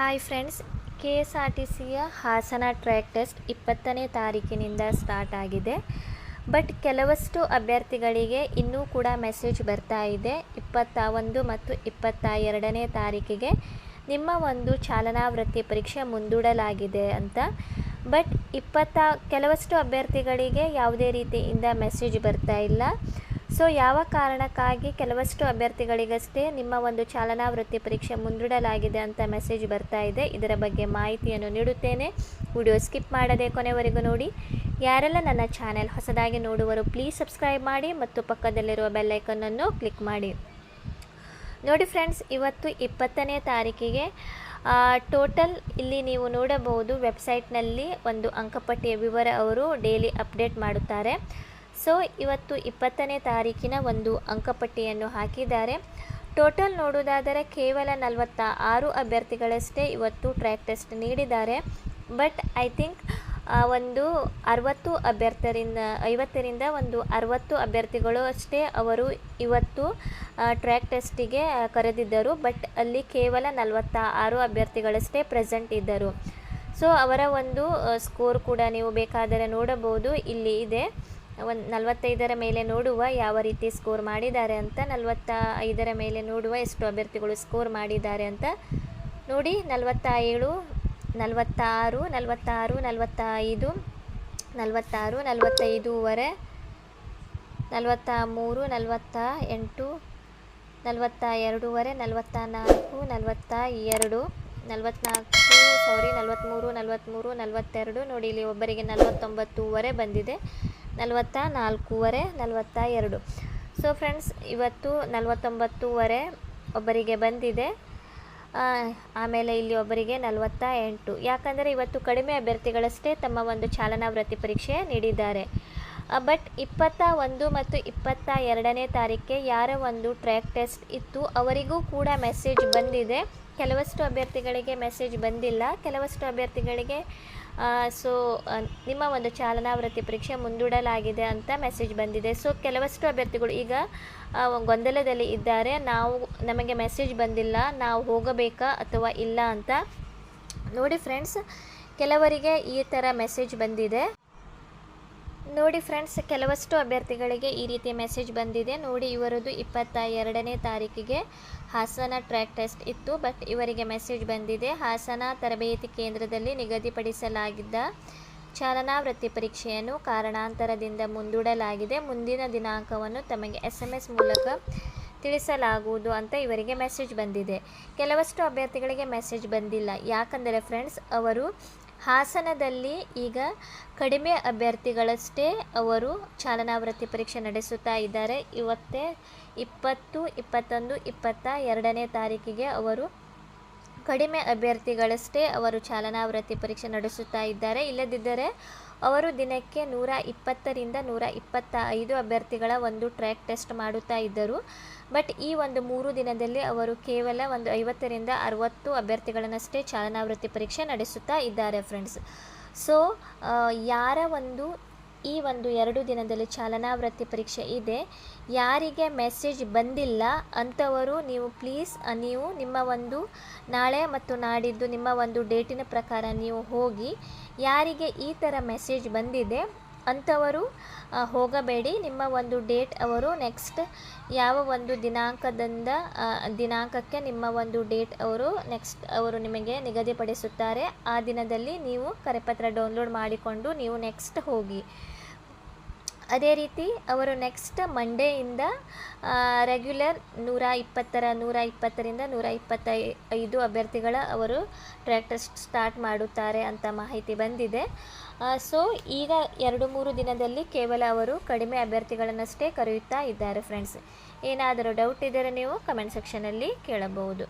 Hi friends K S R T ಸಿಯ Hassan track test ಇಪ್ಪತ್ತನೇ ತಾರೀಕಿನಿಂದ ಸ್ಟಾರ್ಟ್ ಆಗಿದೆ. ಬಟ್ ಕೆಲವಷ್ಟು ಅಭ್ಯರ್ಥಿಗಳಿಗೆ ಇನ್ನೂ ಕೂಡ ಮೆಸೇಜ್ ಬರ್ತಾ ಇದೆ. ಇಪ್ಪತ್ತ ಒಂದು ಮತ್ತು ಇಪ್ಪತ್ತ ಎರಡನೇ ತಾರೀಕಿಗೆ ನಿಮ್ಮ ಒಂದು ಚಾಲನಾ ವೃತ್ತಿ ಪರೀಕ್ಷೆ ಮುಂದೂಡಲಾಗಿದೆ ಅಂತ. ಬಟ್ ಇಪ್ಪತ್ತ, ಕೆಲವಷ್ಟು ಅಭ್ಯರ್ಥಿಗಳಿಗೆ ಯಾವುದೇ ರೀತಿಯಿಂದ ಮೆಸೇಜ್ ಬರ್ತಾ ಇಲ್ಲ. ಸೊ ಯಾವ ಕಾರಣಕ್ಕಾಗಿ ಕೆಲವಷ್ಟು ಅಭ್ಯರ್ಥಿಗಳಿಗಷ್ಟೇ ನಿಮ್ಮ ಒಂದು ಚಾಲನಾ ವೃತ್ತಿ ಪರೀಕ್ಷೆ ಮುಂದೂಡಲಾಗಿದೆ ಅಂತ ಮೆಸೇಜ್ ಬರ್ತಾ ಇದೆ, ಇದರ ಬಗ್ಗೆ ಮಾಹಿತಿಯನ್ನು ನೀಡುತ್ತೇನೆ. ವಿಡಿಯೋ ಸ್ಕಿಪ್ ಮಾಡದೆ ಕೊನೆವರೆಗೂ ನೋಡಿ. ಯಾರೆಲ್ಲ ನನ್ನ ಚಾನೆಲ್ ಹೊಸದಾಗಿ ನೋಡುವರು ಪ್ಲೀಸ್ ಸಬ್ಸ್ಕ್ರೈಬ್ ಮಾಡಿ ಮತ್ತು ಪಕ್ಕದಲ್ಲಿರುವ ಬೆಲ್ಲೈಕನ್ನನ್ನು ಕ್ಲಿಕ್ ಮಾಡಿ. ನೋಡಿ ಫ್ರೆಂಡ್ಸ್, ಇವತ್ತು ಇಪ್ಪತ್ತನೇ ತಾರೀಕಿಗೆ ಟೋಟಲ್ ಇಲ್ಲಿ ನೀವು ನೋಡಬಹುದು ವೆಬ್ಸೈಟ್ನಲ್ಲಿ ಒಂದು ಅಂಕಪಟ್ಟಿಯ ವಿವರ ಅವರು ಡೈಲಿ ಅಪ್ಡೇಟ್ ಮಾಡುತ್ತಾರೆ. ಸೊ, ಇವತ್ತು ಇಪ್ಪತ್ತನೇ ತಾರೀಕಿನ ಒಂದು ಅಂಕಪಟ್ಟಿಯನ್ನು ಹಾಕಿದ್ದಾರೆ. ಟೋಟಲ್ ನೋಡುವುದಾದರೆ ಕೇವಲ ನಲವತ್ತ ಆರು ಅಭ್ಯರ್ಥಿಗಳಷ್ಟೇ ಇವತ್ತು ಟ್ರ್ಯಾಕ್ ಟೆಸ್ಟ್ ನೀಡಿದ್ದಾರೆ. ಬಟ್, ಐ ಥಿಂಕ್ ಒಂದು ಅರವತ್ತು ಅಭ್ಯರ್ಥರಿಂದ, ಐವತ್ತರಿಂದ ಒಂದು ಅರವತ್ತು ಅಭ್ಯರ್ಥಿಗಳು ಅಷ್ಟೇ ಅವರು ಇವತ್ತು ಟ್ರ್ಯಾಕ್ ಟೆಸ್ಟಿಗೆ ಕರೆದಿದ್ದರು. ಬಟ್, ಅಲ್ಲಿ ಕೇವಲ ನಲವತ್ತ ಆರು ಅಭ್ಯರ್ಥಿಗಳಷ್ಟೇ ಪ್ರೆಸೆಂಟ್ ಇದ್ದರು. ಸೊ, ಅವರ ಒಂದು ಸ್ಕೋರ್ ಕೂಡ ನೀವು ಬೇಕಾದರೆ ನೋಡಬಹುದು. ಇಲ್ಲಿ ಇದೆ. ಒಂದು ನಲವತ್ತೈದರ ಮೇಲೆ ನೋಡುವ ಯಾವ ರೀತಿ ಸ್ಕೋರ್ ಮಾಡಿದ್ದಾರೆ ಅಂತ ನಲವತ್ತ ಐದರ ಮೇಲೆ ನೋಡುವ ಎಷ್ಟು ಅಭ್ಯರ್ಥಿಗಳು ಸ್ಕೋರ್ ಮಾಡಿದ್ದಾರೆ ಅಂತ ನೋಡಿ. ನಲವತ್ತ ಏಳು ನಲವತ್ತಾರು ನಲವತ್ತಾರು, ನಲವತ್ತೈದು, ನಲವತ್ತಾರು, ನಲವತ್ತೈದೂವರೆ ನಲವತ್ತ ಮೂರು ನಲವತ್ತ ಎಂಟು ನಲವತ್ತ ಎರಡೂವರೆ ನಲವತ್ತ ನಾಲ್ಕು ನಲವತ್ತ ಎರಡು ನಲವತ್ತ್ನಾಲ್ಕು ಸಾರಿ ನಲವತ್ತ್ಮೂರು ನಲವತ್ತ್ಮೂರು ನಲವತ್ತೆರಡು. ನೋಡಿ, ಇಲ್ಲಿ ಒಬ್ಬರಿಗೆ ನಲವತ್ತೊಂಬತ್ತೂವರೆ ಬಂದಿದೆ. ನಲವತ್ತ ನಾಲ್ಕೂವರೆ, ನಲವತ್ತ ಎರಡು. ಸೊ ಫ್ರೆಂಡ್ಸ್ ಇವತ್ತು ನಲವತ್ತೊಂಬತ್ತೂವರೆ ಒಬ್ಬರಿಗೆ ಬಂದಿದೆ. ಆಮೇಲೆ ಇಲ್ಲಿ ಒಬ್ಬರಿಗೆ ನಲವತ್ತ ಎಂಟು. ಯಾಕಂದರೆ ಇವತ್ತು ಕಡಿಮೆ ಅಭ್ಯರ್ಥಿಗಳಷ್ಟೇ ತಮ್ಮ ಒಂದು ಚಾಲನಾ ವೃತ್ತಿ ಪರೀಕ್ಷೆ ನೀಡಿದ್ದಾರೆ. ಬಟ್ ಇಪ್ಪತ್ತ ಒಂದು ಮತ್ತು ಇಪ್ಪತ್ತ ಎರಡನೇ ತಾರೀಕಿಗೆ ಯಾರ ಒಂದು ಟ್ರ್ಯಾಕ್ ಟೆಸ್ಟ್ ಇತ್ತು. ಅವರಿಗೂ ಕೂಡ ಮೆಸೇಜ್ ಬಂದಿದೆ. ಕೆಲವಷ್ಟು ಅಭ್ಯರ್ಥಿಗಳಿಗೆ ಮೆಸೇಜ್ ಬಂದಿಲ್ಲ. ಕೆಲವಷ್ಟು ಅಭ್ಯರ್ಥಿಗಳಿಗೆ ಸೊ ನಿಮ್ಮ ಒಂದು ಚಾಲನಾ ವೃತ್ತಿ ಪರೀಕ್ಷೆ ಮುಂದೂಡಲಾಗಿದೆ ಅಂತ ಮೆಸೇಜ್ ಬಂದಿದೆ. ಸೊ ಕೆಲವಷ್ಟು ಅಭ್ಯರ್ಥಿಗಳು ಈಗ ಗೊಂದಲದಲ್ಲಿ ಇದ್ದಾರೆ. ನಾವು, ನಮಗೆ ಮೆಸೇಜ್ ಬಂದಿಲ್ಲ. ನಾವು ಹೋಗಬೇಕಾ ಅಥವಾ ಇಲ್ಲ ಅಂತ ನೋಡಿ ಫ್ರೆಂಡ್ಸ್ ಕೆಲವರಿಗೆ ಈ ಥರ ಮೆಸೇಜ್ ಬಂದಿದೆ. ನೋಡಿ ಫ್ರೆಂಡ್ಸ್, ಕೆಲವಷ್ಟು ಅಭ್ಯರ್ಥಿಗಳಿಗೆ ಈ ರೀತಿ ಮೆಸೇಜ್ ಬಂದಿದೆ. ನೋಡಿ, ಇವರದು ಇಪ್ಪತ್ತ ಎರಡನೇ ತಾರೀಕಿಗೆ ಹಾಸನ ಟ್ರ್ಯಾಕ್ ಟೆಸ್ಟ್ ಇತ್ತು, ಬಟ್ ಇವರಿಗೆ ಮೆಸೇಜ್ ಬಂದಿದೆ. ಹಾಸನ ತರಬೇತಿ ಕೇಂದ್ರದಲ್ಲಿ ನಿಗದಿಪಡಿಸಲಾಗಿದ್ದ ಚಾಲನಾ ವೃತ್ತಿ ಪರೀಕ್ಷೆಯನ್ನು ಕಾರಣಾಂತರದಿಂದ ಮುಂದೂಡಲಾಗಿದೆ. ಮುಂದಿನ ದಿನಾಂಕವನ್ನು ತಮಗೆ ಎಸ್ ಎಸ್ ಮೂಲಕ ತಿಳಿಸಲಾಗುವುದು ಅಂತ ಇವರಿಗೆ ಮೆಸೇಜ್ ಬಂದಿದೆ. ಕೆಲವಷ್ಟು ಅಭ್ಯರ್ಥಿಗಳಿಗೆ ಮೆಸೇಜ್ ಬಂದಿಲ್ಲ. ಯಾಕಂದರೆ ಫ್ರೆಂಡ್ಸ್, ಅವರು ಹಾಸನದಲ್ಲಿ ಈಗ ಕಡಿಮೆ ಅಭ್ಯರ್ಥಿಗಳಷ್ಟೇ ಅವರು ಚಾಲನಾ ವೃತ್ತಿ ಪರೀಕ್ಷೆ ನಡೆಸುತ್ತಾ ಇದ್ದಾರೆ. ಇವತ್ತೇ ಇಪ್ಪತ್ತು, ಇಪ್ಪತ್ತೊಂದು, ಇಪ್ಪತ್ತ ಎರಡನೇ ತಾರೀಕಿಗೆ ಅವರು ಕಡಿಮೆ ಅಭ್ಯರ್ಥಿಗಳಷ್ಟೇ ಅವರು ಚಾಲನಾ ವೃತ್ತಿ ಪರೀಕ್ಷೆ ನಡೆಸುತ್ತಾ ಇದ್ದಾರೆ. ಇಲ್ಲದಿದ್ದರೆ ಅವರು ದಿನಕ್ಕೆ ನೂರ ಇಪ್ಪತ್ತರಿಂದ ನೂರ ಇಪ್ಪತ್ತ ಐದು ಅಭ್ಯರ್ಥಿಗಳ ಒಂದು ಟ್ರ್ಯಾಕ್ ಟೆಸ್ಟ್ ಮಾಡುತ್ತಾ ಇದ್ದರು. ಬಟ್ ಈ ಒಂದು ಮೂರು ದಿನದಲ್ಲಿ ಅವರು ಕೇವಲ ಒಂದು ಐವತ್ತರಿಂದ ಅರವತ್ತು ಅಭ್ಯರ್ಥಿಗಳನ್ನಷ್ಟೇ ಚಾಲನಾ ವೃತ್ತಿ ಪರೀಕ್ಷೆ ನಡೆಸುತ್ತಾ ಇದ್ದಾರೆ ಫ್ರೆಂಡ್ಸ್ ಸೊ ಯಾರ ಒಂದು ಈ ಒಂದು ಎರಡು ದಿನದಲ್ಲಿ ಚಾಲನಾ ವೃತ್ತಿ ಪರೀಕ್ಷೆ ಇದೆ. ಯಾರಿಗೆ ಮೆಸೇಜ್ ಬಂದಿಲ್ಲ ಅಂಥವರು ನೀವು ಪ್ಲೀಸ್ ನೀವು ನಿಮ್ಮ ಒಂದು ನಾಳೆ ಮತ್ತು ನಾಡಿದ್ದು ನಿಮ್ಮ ಒಂದು ಡೇಟಿನ ಪ್ರಕಾರ ನೀವು ಹೋಗಿ, ಯಾರಿಗೆ ಈ ಥರ ಮೆಸೇಜ್ ಬಂದಿದೆ ಅಂಥವರು ಹೋಗಬೇಡಿ. ನಿಮ್ಮ ಒಂದು ಡೇಟ್ ಅವರು ನೆಕ್ಸ್ಟ್ ಯಾವ ಒಂದು ದಿನಾಂಕದಿಂದ ದಿನಾಂಕಕ್ಕೆ ನಿಮ್ಮ ಒಂದು ಡೇಟ್ ಅವರು ನೆಕ್ಸ್ಟ್ ಅವರು ನಿಮಗೆ ನಿಗದಿಪಡಿಸುತ್ತಾರೆ, ಆ ದಿನದಲ್ಲಿ ನೀವು ಕರೆಪತ್ರ ಡೌನ್ಲೋಡ್ ಮಾಡಿಕೊಂಡು ನೀವು ನೆಕ್ಸ್ಟ್ ಹೋಗಿ ಅದೇ ರೀತಿ ಅವರು ನೆಕ್ಸ್ಟ್ ಮಂಡೇಯಿಂದ ರೆಗ್ಯುಲರ್ ನೂರ ಇಪ್ಪತ್ತರ, ನೂರ ಇಪ್ಪತ್ತರಿಂದ ನೂರ ಇಪ್ಪತ್ತೈ ಐದು ಅಭ್ಯರ್ಥಿಗಳ ಅವರು ಟ್ರ್ಯಾಕ್ ಟೆಸ್ಟ್ ಸ್ಟಾರ್ಟ್ ಮಾಡುತ್ತಾರೆ ಅಂತ ಮಾಹಿತಿ ಬಂದಿದೆ. ಸೊ ಈಗ ಎರಡು ಮೂರು ದಿನದಲ್ಲಿ ಕೇವಲ ಅವರು ಕಡಿಮೆ ಅಭ್ಯರ್ಥಿಗಳನ್ನಷ್ಟೇ ಕರೆಯುತ್ತಾ ಇದ್ದಾರೆ ಫ್ರೆಂಡ್ಸ್ ಏನಾದರೂ ಡೌಟ್ ಇದ್ದರೆ ನೀವು ಕಮೆಂಟ್ ಸೆಕ್ಷನಲ್ಲಿ ಕೇಳಬಹುದು.